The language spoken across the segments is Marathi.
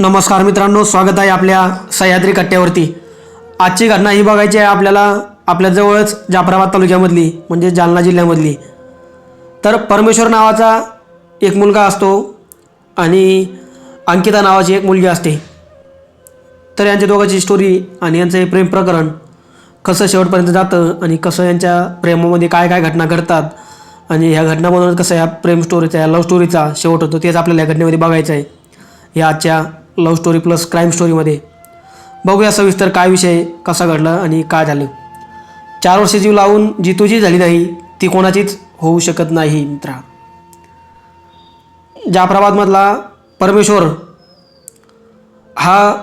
नमस्कार मित्रांनो स्वागत आहे आपल्या सह्याद्री कट्ट्यावरती. आजची घटना ही बघायची आहे आपल्याला आपल्या जवळच जाफराबाद तालुक्यामधली म्हणजे जालना जिल्ह्यामधली. तर परमेश्वर नावाचा एक मुलगा असतो आणि अंकिता नावाची एक मुलगी असते. तर यांच्या दोघांची स्टोरी आणि यांचं हे प्रेम प्रकरण कसं शेवटपर्यंत जातं आणि कसं यांच्या प्रेमामध्ये काय काय घटना घडतात आणि ह्या घटनामधून कसं ह्या प्रेम स्टोरीचा या लव्ह स्टोरीचा शेवट होतो तेच आपल्याला या घटनेमध्ये बघायचं आहे. या आजच्या लव्ह स्टोरी प्लस क्राईम स्टोरीमध्ये बघूया सविस्तर काय विषय कसा घडला आणि काय झालं. चार वर्षे जीव लावून जी तुझी झाली नाही ती कोणाचीच होऊ शकत नाही मित्रा. जाफराबादमधला परमेश्वर हा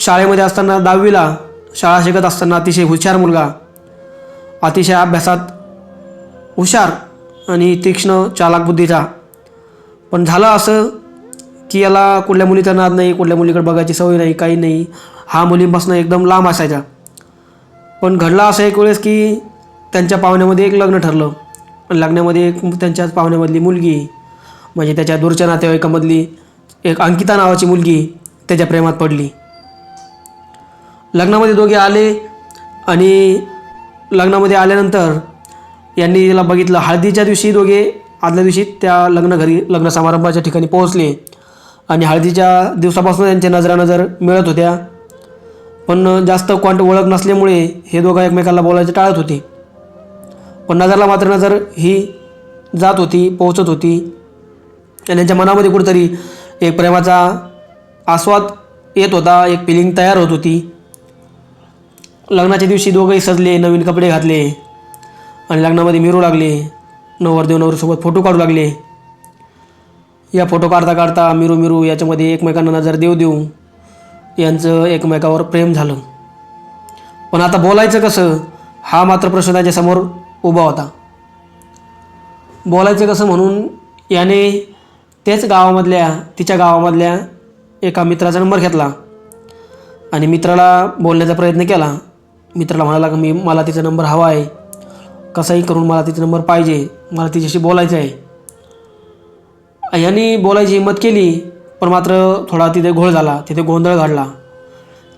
शाळेमध्ये असताना दहावीला शाळा शिकत असताना अतिशय हुशार मुलगा अतिशय अभ्यासात हुशार आणि तीक्ष्ण चालाक बुद्धीचा. पण झालं असं की याला कुठल्या मुलीचा नाद नाही कुठल्या मुलीकडे बघायची सवय नाही काही नाही. हा मुलींपासून एकदम लांब असायचा. पण घडला असं एक वेळेस की त्यांच्या पाहुण्यामध्ये एक लग्न ठरलं. पण लग्नामध्ये एक त्यांच्याच पाहुण्यामधली मुलगी म्हणजे त्याच्या दूरच्या नातेवाईकामधली एक अंकिता नावाची मुलगी त्याच्या प्रेमात पडली. लग्नामध्ये दोघे आले आणि लग्नामध्ये आल्यानंतर यांनी तिला बघितलं. हळदीच्या दिवशी दोघे आदल्या दिवशी त्या लग्न घरी लग्न समारंभाच्या ठिकाणी पोहोचले. आणि हळदीच्या दिवसापासून त्यांच्या नजरानजर मिळत होत्या पण जास्त क्वांट ओळख नसल्यामुळे हे दोघं एकमेकाला बोलायचे टाळत होते. पण नजरला मात्र नजर ही जात होती पोहोचत होती. आणि त्यांच्या मनामध्ये कुठेतरी एक प्रेमाचा आस्वाद येत होता एक फिलिंग तयार होत होती. लग्नाच्या दिवशी दोघंही सजले नवीन कपडे घातले. आणि लग्नामध्ये मिरू लागले. नवरदेव नवरीसोबत फोटो काढू लागले. या फोटो काढता काढता मिरू मिरू याच्यामध्ये एकमेकांना नजर देऊ देऊ यांचं एकमेकावर प्रेम झालं. पण आता बोलायचं कसं? हा मात्र प्रश्न त्याच्यासमोर उभा होता. बोलायचं कसं म्हणून याने तेच गावामधल्या तिच्या गावामधल्या एका मित्राचा नंबर घेतला. आणि मित्राला बोलण्याचा प्रयत्न केला. मित्राला म्हणाला की मी मला तिचा नंबर हवा आहे. कसाही करून मला तिचा नंबर पाहिजे. मला तिच्याशी बोलायचं आहे. यांनी बोलायची हिंमत केली पण मात्र थोडा तिथे घोळ झाला तिथे गोंधळ घडला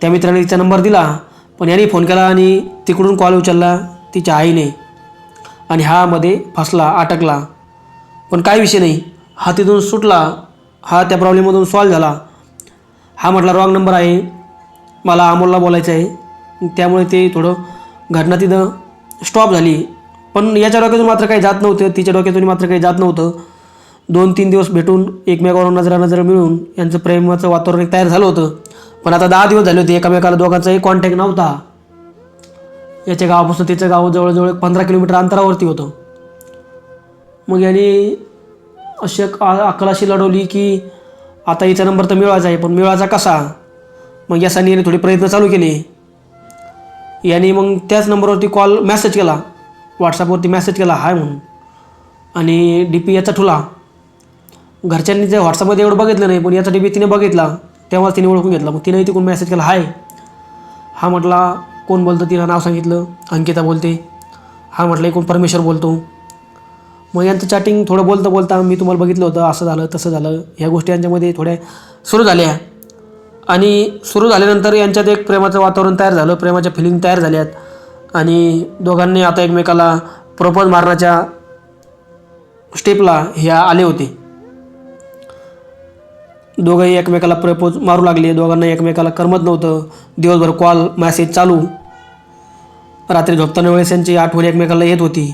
त्या मित्राने तिचा नंबर दिला पण यांनी फोन केला आणि तिकडून कॉल उचलला तिच्या आईने. आणि हा मध्ये फसला अटकला. पण काय विषय नाही हा तिथून सुटला हा त्या प्रॉब्लेममधून सॉल्व झाला. हा म्हटला रॉंग नंबर आहे. मला अमोलला बोलायचं आहे. त्यामुळे ते थोडं घटना तिथं स्टॉप झाली. पण याच्या डोक्यातून मात्र काही जात नव्हतं तिच्या डोक्यातून मात्र काही जात नव्हतं. दोन तीन दिवस भेटून एकमेकावर नजरा नजर मिळून यांचं प्रेमाचं वातावरण एक तयार झालं होतं. पण आता दहा दिवस झाले होते एकामेकाला दोघांचाही कॉन्टॅक्ट नव्हता. याच्या गावापासून तिचं गाव जवळजवळ पंधरा किलोमीटर अंतरावरती होतं. मग यांनी अशी आ- अक्कल अशी लढवली की आता हिचा नंबर तर मिळवायचा आहे पण मिळवायचा कसा? मग यासाठी याने थोडे प्रयत्न चालू केले. याने मग त्याच नंबरवरती कॉल मेसेज केला. व्हॉट्सअपवरती मेसेज केला हाय म्हणून. आणि डी पी याचा ठुला. घरच्यांनी जे व्हॉट्सअपमध्ये एवढं बघितलं नाही पण याचा डी तिने बघितला तेव्हाच तिने ओळखून घेतला. मग तिनेही तिकडून मेसेज केला हाय. हा म्हटला कोण बोलतं? तिला नाव सांगितलं अंकिता बोलते. हा म्हटलं कोण परमेश्वर बोलतो. मग यांचं चॅटिंग थोडं बोलता बोलता मी तुम्हाला बघितलं होतं असं झालं तसं झालं. ह्या गोष्टी यांच्यामध्ये थोड्या सुरू झाल्या. आणि सुरू झाल्यानंतर यांच्यात एक प्रेमाचं वातावरण तयार झालं प्रेमाच्या फिलिंग तयार झाल्यात. आणि दोघांनी आता एकमेकाला प्रपोज मारण्याच्या स्टेपला हे आले होते. दोघंही एकमेकाला प्रपोज मारू लागले. दोघांना एकमेकाला करमत नव्हतं. दिवसभर कॉल मॅसेज चालू. रात्री झोपताना वेळेस यांची आठवण एकमेकाला येत होती.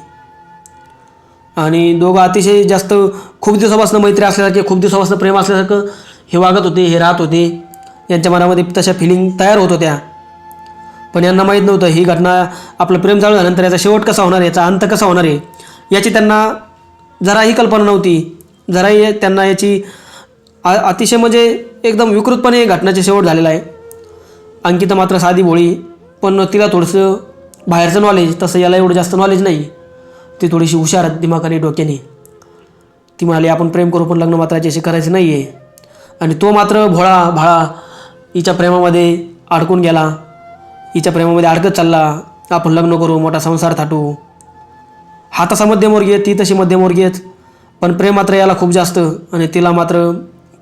आणि दोघं अतिशय जास्त खूप दिवसापासून मैत्री असल्यासारखे खूप दिवसापासून प्रेम असल्यासारखं हे वागत होते हे राहत होते. यांच्या मनामध्ये तशा फिलिंग तयार होत होत्या. पण यांना माहीत नव्हतं ही घटना आपलं प्रेम चालू झाल्यानंतर याचा शेवट कसा होणार आहे याचा अंत कसा होणार आहे याची त्यांना जराही कल्पना नव्हती. जराही त्यांना याची आ- अतिशय म्हणजे एकदम विकृतपणे घटनाचे शेवट झालेला आहे. अंकिता मात्र साधी भोळी पण तिला थोडंसं बाहेरचं नॉलेज तसं याला एवढं जास्त नॉलेज नाही. ती थोडीशी हुशार आहे दिमागाने डोक्याने. ती म्हणाली आपण प्रेम करू पण लग्न मात्र याच्याशी करायचं नाही आहे आणि तो मात्र भोळा भाळा हिच्या प्रेमामध्ये अडकून गेला. हिच्या प्रेमामध्ये अडकत चालला. आपण लग्न करू मोठा संसार थाटू. हा तसा मध्यमवर्गीय ती तशी मध्यमवर्गीय पण प्रेम मात्र याला खूप जास्त आणि तिला मात्र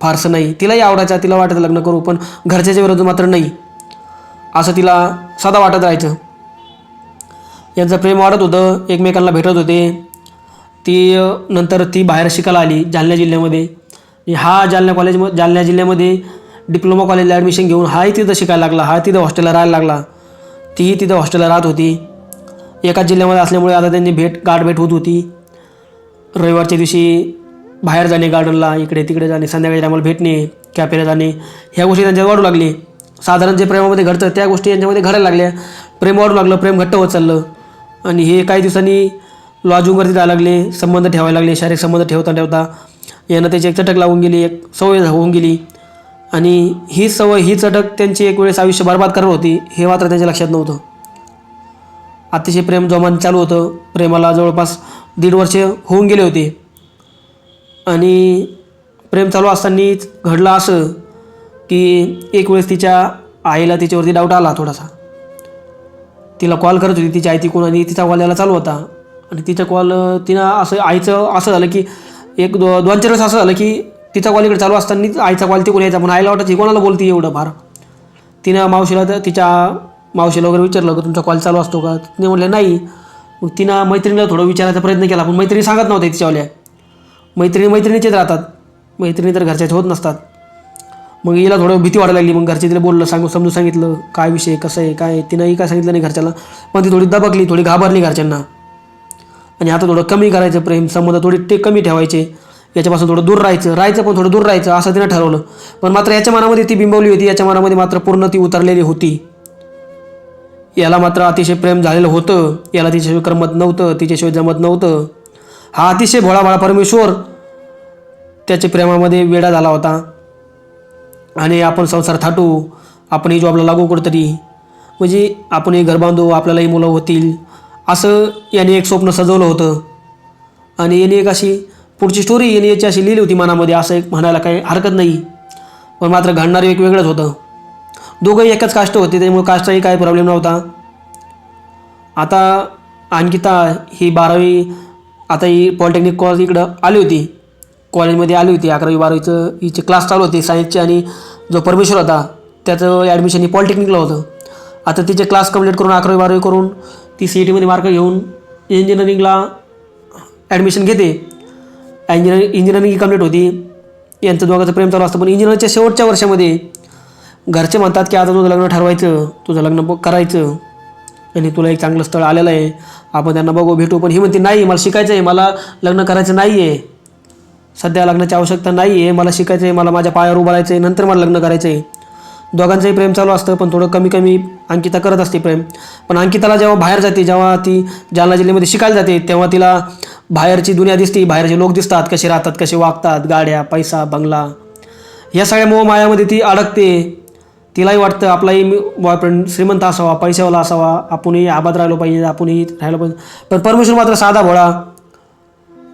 फारसं नाही. तिलाही आवडायचं तिला वाटायचं लग्न करू पण घरच्याच्या विरोध मात्र नाही. असं तिला साधा वाटत राहायचं. यांचं प्रेम वाढत होतं एकमेकांना भेटत होते. ती नंतर ती बाहेर शिकायला आली जालना जिल्ह्यामध्ये. हा जालना कॉलेज जालना जिल्ह्यामध्ये डिप्लोमा कॉलेजला ॲडमिशन घेऊन हाही तिथं शिकायला लागला हा तिथं हॉस्टेलला राहायला लागला. तीही तिथं हॉस्टेलला राहत होती. एकाच जिल्ह्यामध्ये असल्यामुळे आता त्यांनी भेट गाठभेट होत होती. रविवारच्या दिवशी बाहेर जाणे गार्डनला इकडे तिकडे जाणे संध्याकाळी टायमाला भेटणे कॅफेला जाणे ह्या गोष्टी त्यांच्यात वाढू लागली. साधारण जे प्रेमामध्ये घडतं त्या गोष्टी यांच्यामध्ये घडायला लागल्या. प्रेम वाढू लागलं प्रेम घट्ट होत चाललं. आणि हे काही दिवसांनी लॉजिंगवरती जायला लागले संबंध ठेवायला लागले शारीरिक संबंध ठेवता ठेवता यांना त्याची एक चटक लागून गेली एक सवय होऊन गेली. आणि ही सवय ही चटक त्यांची एक वेळेस आयुष्य बरबाद करत होती हे मात्र त्यांच्या लक्षात नव्हतं. अतिशय प्रेम जोमान चालू होतं. प्रेमाला जवळपास दीड वर्ष होऊन गेले होते. आणि प्रेम चालू असतानाच घडलं असं की एक वेळेस तिच्या आईला तिच्यावरती डाऊट आला थोडासा. तिला कॉल करत होती तिची आई तिकून आणि तिचा कॉल यायला चालू होता. आणि तिचा कॉल तिनं असं आईचं असं झालं की एक दो दोन चार वेळेस असं झालं की तिचा कॉल इकडे चालू असताना आईचा कॉल तिकून यायचा. पण आईला वाटत ही कोणाला बोलते एवढं फार? तिनं मावशीला तर तिच्या मावशीला वगैरे विचारलं की तुमचा कॉल चालू असतो का? तिने म्हटलं नाही. मग तिनं मैत्रिणीला थोडं विचारायचा प्रयत्न केला पण मैत्रिणी सांगत नव्हते तिच्यावाल्या. मैत्रिणी मैत्रिणीचेच राहतात. मैत्रिणी तर घरच्याच होत नसतात. मग हिला थोडं भीती वाटायला लागली. मग घरचे तिला बोललं सांगू समजून सांगितलं काय विषय कसं आहे काय तिनंही काय सांगितलं नाही घरच्याला. पण ती थोडी दबकली थोडी घाबरली घरच्यांना. आणि आता थोडं कमी करायचं प्रेम संबंध थोडे ते कमी ठेवायचे. याच्यापासून थोडं दूर राहायचं राहायचं पण थोडं दूर राहायचं असं तिनं ठरवलं. पण मात्र याच्या मनामध्ये ती बिंबवली होती. याच्या मनामध्ये मात्र पूर्ण ती उतरलेली होती. याला मात्र अतिशय प्रेम झालेलं होतं. याला तिच्याशिवाय करमत नव्हतं तिच्याशिवाय जमत नव्हतं. हा अतिशय भोळाभाळा परमेश्वर. त्याच्या प्रेमामध्ये वेडा झाला होता. आणि आपण संसार थाटू. आपणही जॉबला लागू कुठंतरी. म्हणजे आपणही घर बांधू आपल्यालाही मुलं होतील. असं याने एक स्वप्न सजवलं होतं. आणि याने एक अशी पुढची स्टोरी याने याची अशी लिहिली होती मनामध्ये. असं एक म्हणायला काही हरकत नाही. पण मात्र घडणारं एक वेगळंच होतं. दोघंही एकच कास्ट होते. त्यामुळे कास्टचाही काही प्रॉब्लेम नव्हता. आता अंकिता ही बारावी आता ही पॉलिटेक्निक कॉलेज इकडं आली होती. कॉलेजमध्ये आली होती अकरावी बारावीचं हिचे क्लास चालू होते सायन्सचे आणि जो परमेश्वर होता त्याचं ॲडमिशन ही पॉलिटेक्निकला होतं. आता तिचे क्लास कंप्लीट करून अकरावी बारावी करून ती सी ई टीमध्ये मार्क घेऊन इंजिनिअरिंगला ॲडमिशन घेते. इंजिनिअरिंग इंजिनिअरिंग ही कंप्लीट होती. यांचं दोघांचं प्रेम चालू असतं पण इंजिनिअरिंगच्या शेवटच्या वर्षामध्ये घरचे म्हणतात की आता तुझं लग्न ठरवायचं तुझं लग्न ब- करायचं. आणि तुला एक चांगलं स्थळ आलेलं आहे. आपण त्यांना बघू भेटू. पण ही म्हणते नाही मला शिकायचं आहे. मला लग्न करायचं नाही आहे सध्या लग्नाची आवश्यकता नाही आहे मला शिकायचं आहे. मला माझ्या पायावर उभं राहायचं आहे. नंतर मला लग्न करायचं आहे. दोघांचंही प्रेम चालू असतं पण थोडं कमी कमी अंकिता करत असते प्रेम. पण अंकिताला जेव्हा बाहेर जाते जेव्हा ती जालना जिल्ह्यामध्ये शिकायला जाते तेव्हा तिला बाहेरची दुनिया दिसते. बाहेरचे लोक दिसतात कसे राहतात कसे वागतात गाड्या पैसा बंगला. या सगळ्या मोहमायामध्ये ती अडकते. तिलाही वाटतं आपलाही बॉयफ्रेंड श्रीमंत असावा पैशावाला असावा आपणही आबाद राहिलो पाहिजे आपणही राहिलो पाहिजे. पण परमेश्वर मात्र साधा भोळा.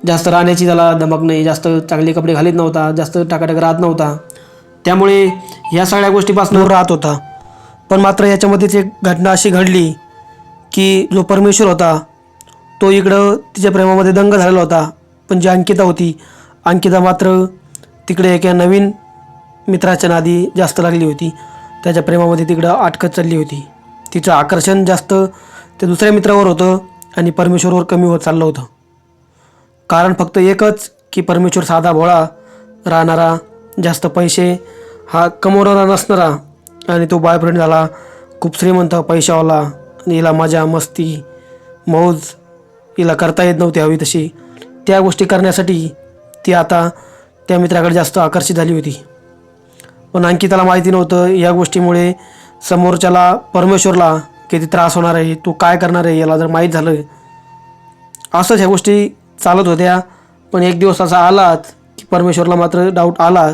जास्त राहण्याची त्याला धमक नाही जास्त चांगले कपडे घालीत नव्हता जास्त टाकाटाक राहत नव्हता. त्यामुळे ह्या सगळ्या गोष्टीपासून राहत होता. पण मात्र याच्यामध्येच एक घटना अशी घडली की जो परमेश्वर होता तो इकडं तिच्या प्रेमामध्ये दंग झालेला होता. पण जी अंकिता होती अंकिता मात्र तिकडे एका नवीन मित्राच्या नादी जास्त लागली होती. त्याच्या प्रेमामध्ये तिकडं अटकत चालली होती. तिचं आकर्षण जास्त ते दुसऱ्या मित्रावर होतं आणि परमेश्वरवर कमी होत चाललं होतं. कारण फक्त एकच की परमेश्वर साधा भोळा राहणारा जास्त पैसे हा कमवणारा नसणारा आणि तो बॉयफ्रेंड झाला खूप श्रीमंत पैशावाला आणि हिला मजा मस्ती मौज हिला करता येत नव्हती हवी तशी. त्या गोष्टी करण्यासाठी ती आता त्या मित्राकडे जास्त आकर्षित झाली होती. पण अंकिताला माहिती नव्हतं या गोष्टीमुळे समोरच्याला परमेश्वरला किती त्रास होणार आहे तू काय करणार आहे याला जर माहीत झालं. असंच ह्या गोष्टी चालत होत्या पण एक दिवस असा आलाच की परमेश्वरला मात्र डाऊट आला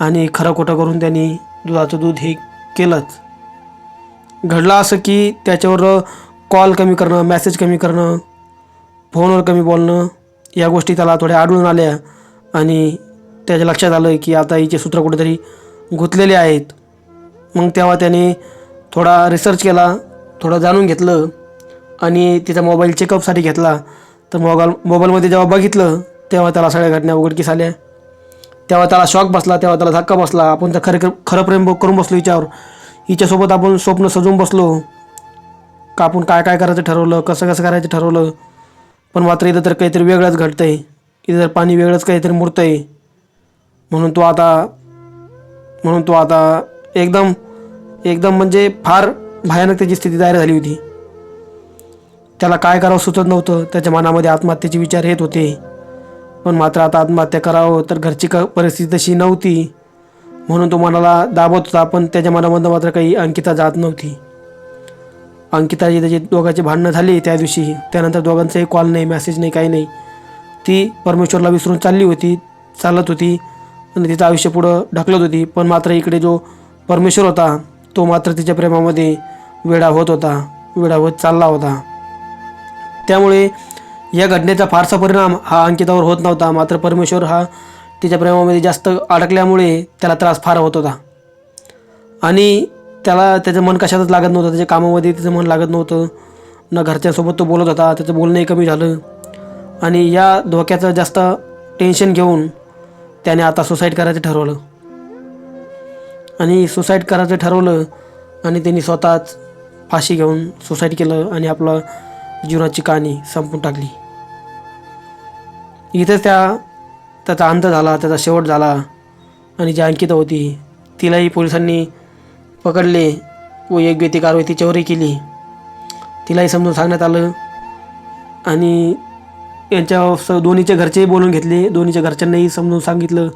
आणि खरं खोटं करून त्यांनी दुधाचं दूध हे केलंच. घडलं असं की त्याच्यावर कॉल कमी करणं मॅसेज कमी करणं फोनवर कमी बोलणं या गोष्टी त्याला थोड्या आढळून आल्या आणि त्याच्या लक्षात आलं की आता हिचे सूत्र कुठेतरी गुंतलेले आहेत. मग तेव्हा त्याने थोडा रिसर्च केला थोडं जाणून घेतलं आणि तिचा मोबाईल चेकअपसाठी घेतला. तर मोबाईल मोबाईलमध्ये जेव्हा बघितलं तेव्हा त्याला सगळ्या घटना उघडकीस आल्या. तेव्हा त्याला शॉक बसला तेव्हा त्याला धक्का बसला. आपण तर खरं खरं प्रेम करून बसलो हिच्यावर हिच्यासोबत आपण स्वप्न सजवून बसलो. का आपण काय काय करायचं ठरवलं कसं कसं करायचं ठरवलं. पण मात्र इथं तर काहीतरी वेगळंच घडतं आहे इथं तर पाणी वेगळंच काहीतरी मुरतं आहे म्हणून तो आता म्हणून तो आता एकदम एकदम म्हणजे फार भयानक त्याची स्थिती तयार झाली होती. त्याला काय करावं सुचत नव्हतं. त्याच्या मनामध्ये आत्महत्येचे विचार येत होते. पण मात्र आता आत्महत्या करावं तर घरची क परिस्थिती तशी नव्हती. म्हणून तो मनाला दाबत होता पण त्याच्या मनामधनं मात्र काही अंकिता जात नव्हती. अंकिताची त्याची दोघांची भांडणं झाली त्या दिवशी. त्यानंतर दोघांचाही कॉल नाही मेसेज नाही काही नाही. ती परमेश्वरला विसरून चालली होती चालत होती. आणि तिचं आयुष्य पुढं ढकलत होती. पण मात्र इकडे जो परमेश्वर होता तो मात्र तिच्या प्रेमामध्ये वेडा होत होता वेडा होत चालला होता. त्यामुळे या घटनेचा फारसा परिणाम हा अंकितावर होत नव्हता. मात्र परमेश्वर हा तिच्या प्रेमामध्ये जास्त अडकल्यामुळे त्याला त्रास फार होत होता. आणि त्याला त्याचं मन कशातच लागत नव्हतं. त्याच्या कामामध्ये त्याचं मन लागत नव्हतं. न घरच्यांसोबत तो बोलत होता. त्याचं बोलणंही कमी झालं. आणि या धोक्याचं जास्त टेन्शन घेऊन त्याने आता सुसाईड करायचं ठरवलं. आणि सुसाईड करायचं ठरवलं आणि त्यांनी स्वतःच फाशी घेऊन सुसाईड केलं आणि आपलं जीवनाची कहाणी संपून टाकली. इथेच त्या त्याचा अंत झाला त्याचा शेवट झाला आणि जी अंकिता होती तिलाही पोलिसांनी पकडले व योग्य ती कारवाई तिच्यावरही केली. तिलाही समजून सांगण्यात आलं आणि यांच्या स दोन्हीच्या घरचेही बोलून घेतले. दोन्हीच्या घरच्यांनाही समजून सांगितलं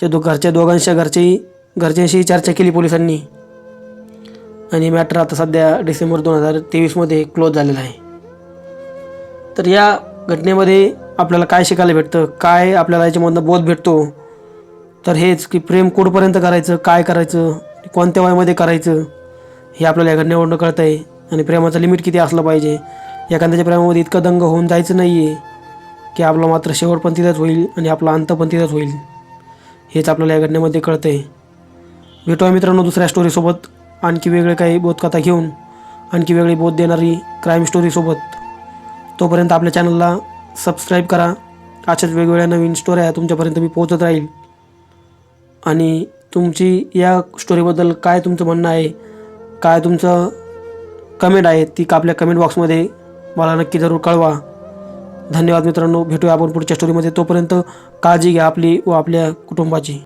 त्या दो घरच्या दोघांच्या घरचेही घरच्यांशी चर्चा केली पोलिसांनी. आणि मॅटर आता सध्या डिसेंबर दोन हजार तेवीसमध्ये क्लोज झालेला आहे. तर या घटनेमध्ये आपल्याला काय शिकायला भेटतं? काय आपल्याला याच्यामधनं बोध भेटतो? तर हेच की प्रेम कुठपर्यंत करायचं? काय करायचं? कोणत्या वयामध्ये करायचं? हे आपल्याला या घटनेवरून कळतं आहे आणि प्रेमाचं लिमिट किती असलं पाहिजे? एखाद्याच्या प्रेमामध्ये इतकं दंग होऊन जायचं नाही आहे की आपला मात्र शेवट पण तिथंच होईल आणि आपला अंत पण तिथंच होईल. हेच आपल्याला या घटनेमध्ये कळतं आहे भेटूया मित्रांनो दुसऱ्या स्टोरीसोबत आणखी वेगळे काही बोधकथा घेऊन आणखी वेगळी बोध देणारी क्राईम स्टोरीसोबत तोपर्यंत आपल्या चॅनलला सबस्क्राईब करा. अशाच वेगवेगळ्या नवीन स्टोऱ्या तुमच्यापर्यंत मी पोहोचत राहील. आणि तुमची या स्टोरीबद्दल काय तुमचं म्हणणं आहे काय तुमचं कमेंट आहे ती का आपल्या कमेंट बॉक्समध्ये मला नक्की जरूर कळवा. धन्यवाद मित्रांनो. भेटूया आपण पुढच्या स्टोरीमध्ये तोपर्यंत काळजी घ्या आपली व आपल्या कुटुंबाची.